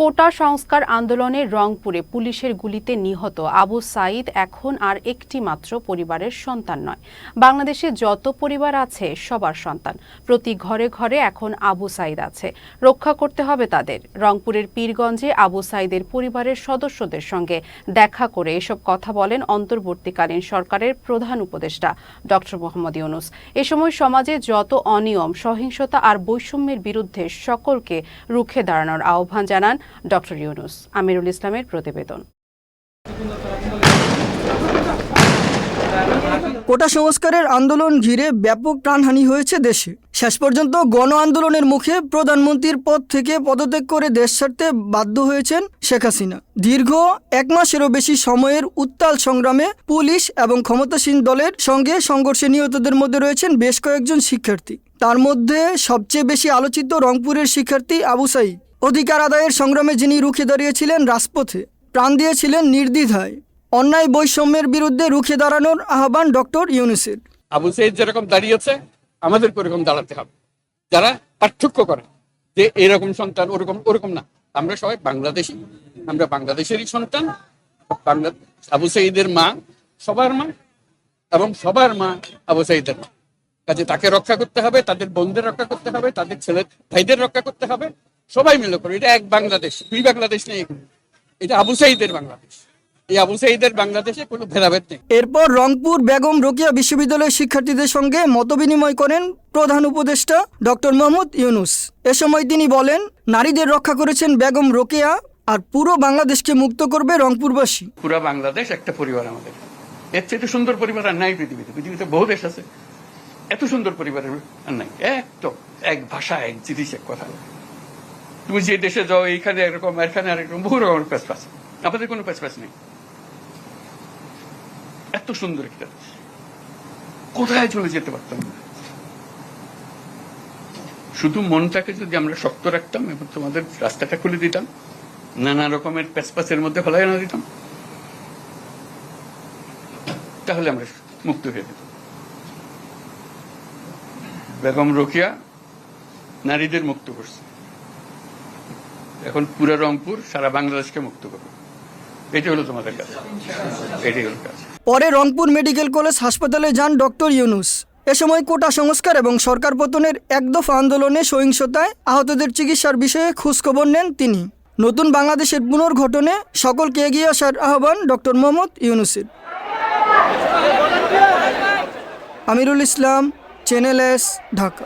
কোটা সংস্কার আন্দোলনে রংপুরে পুলিশের গুলিতে নিহত আবু সাইদ এখন আর একটি মাত্র পরিবারের সন্তান নয়। বাংলাদেশে যত পরিবার আছে, সবার সন্তান। প্রতি ঘরে ঘরে এখন আবু সাইদ আছে। রক্ষা করতে হবে তাদের। রংপুরের পীরগঞ্জে আবু সাইদের পরিবারের সদস্যদের সঙ্গে দেখা করে এসব কথা বলেন অন্তর্বর্তীকালীন সরকারের প্রধান উপদেষ্টা ডক্টর মোহাম্মদ ইউনুস। এ সময় সমাজে যত অনিয়ম, সহিংসতা আর বৈষম্যের বিরুদ্ধে সকলকে রুখে দাঁড়ানোর আহ্বান জানান ডক্টর ইউনুস, আমিরুল ইসলামের প্রতিবেদন। কোটা সংস্কারের আন্দোলন ঘিরে ব্যাপক প্রাণহানি হয়েছে দেশে। শেষ পর্যন্ত গণ আন্দোলনের মুখে প্রধানমন্ত্রীর পদ থেকে পদত্যাগ করে দেশ ছাড়তে বাধ্য হয়েছেন শেখ হাসিনা। দীর্ঘ এক মাসেরও বেশি সময়ের উত্তাল সংগ্রামে পুলিশ এবং ক্ষমতাসীন দলের সঙ্গে সংঘর্ষে নিহতদের মধ্যে রয়েছেন বেশ কয়েকজন শিক্ষার্থী। তার মধ্যে সবচেয়ে বেশি আলোচিত রংপুরের শিক্ষার্থী আবু সাইদ। অধিকার আদায়ের সংগ্রামে যিনি রুখে দাঁড়িয়েছিলেন রাজপথে, প্রাণ দিয়েছিলেন নির্দ্বিধায়। অন্যায় বৈষম্যের বিরুদ্ধে রুখে দাঁড়ানোর আহ্বান ডক্টর ইউনুসের। আবু সাইদ যেরকম দাঁড়িয়েছে আমাদের ওরকম দাঁড়াতে হবে। যারা পার্থক্য করে যে এরকম সন্তান, ওরকম ওরকম না। আমরা সবাই বাংলাদেশি, আমরা বাংলাদেশেরই সন্তান। বাংলা, আবু সাইদের মা, সবার মা এবং সবার মা আবু সাইদের মা। কাজে তাকে রক্ষা করতে হবে, তাদের বোনদের রক্ষা করতে হবে, তাদের ছেলে ভাইদের রক্ষা করতে হবে। সবাই মিলে করে এটা এক বাংলাদেশ দুই বাংলাদেশ নেই এটা আবু সাইদের বাংলাদেশ। এই আবু সাইদের বাংলাদেশে কোনো ভেদাভেদ নেই। এরপর রংপুর বেগম রোকিয়া বিশ্ববিদ্যালয়ের শিক্ষার্থীদের সঙ্গে মতবিনিময় করেন প্রধান উপদেষ্টা ডক্টর মোহাম্মদ ইউনুস। এ সময় তিনি বলেন নারীদের রক্ষা করেছেন বেগম রোকেয়া আর পুরো বাংলাদেশকে মুক্ত করবে রংপুরবাসী। পুরো বাংলাদেশ একটা পরিবার আমাদের। এর চেয়ে সুন্দর পরিবার আর নাই পৃথিবীতে। পৃথিবীতে বহু দেশ আছে। এত সুন্দর পরিবারের আর নাই। এক তো এক ভাষা এক জিনিস এক কথা। তুমি যে দেশে যাও, এইখানে এরকম, এখানে আরেকরকম, বহু রকমের প্যাসপাস আমাদের কোনো প্যাসপাস নেই। এত সুন্দর একটা কোথায় চলে যেতে পারতাম না। শুধু মনটাকে যদি আমরা শক্ত রাখতাম এবং তোমাদের রাস্তাটা খুলে দিতাম, নানা রকমের প্যাসপাসের মধ্যে ফেলাই না দিতাম, তাহলে আমরা মুক্ত হয়ে যেতাম। বেগম রোকিয়া নারীদের মুক্ত করছে। এখন পুরো রংপুর সারা বাংলাদেশকে মুক্ত করবে। এটি হলো তোমাদের কাজ। এটাই হলো কাজ। পরে রংপুর মেডিকেল কলেজ হাসপাতালে যান ডক্টর ইউনুস। এ সময় কোটা সংস্কার এবং সরকার পতনের একদফা আন্দোলনে সহিংসতায় আহতদের চিকিৎসার বিষয়ে খোঁজখবর নেন তিনি। নতুন বাংলাদেশের পুনর্গঠনে সকলকে এগিয়ে আসার আহ্বান ডক্টর মোহাম্মদ ইউনুসের। Amirul Islam channel S Dhaka.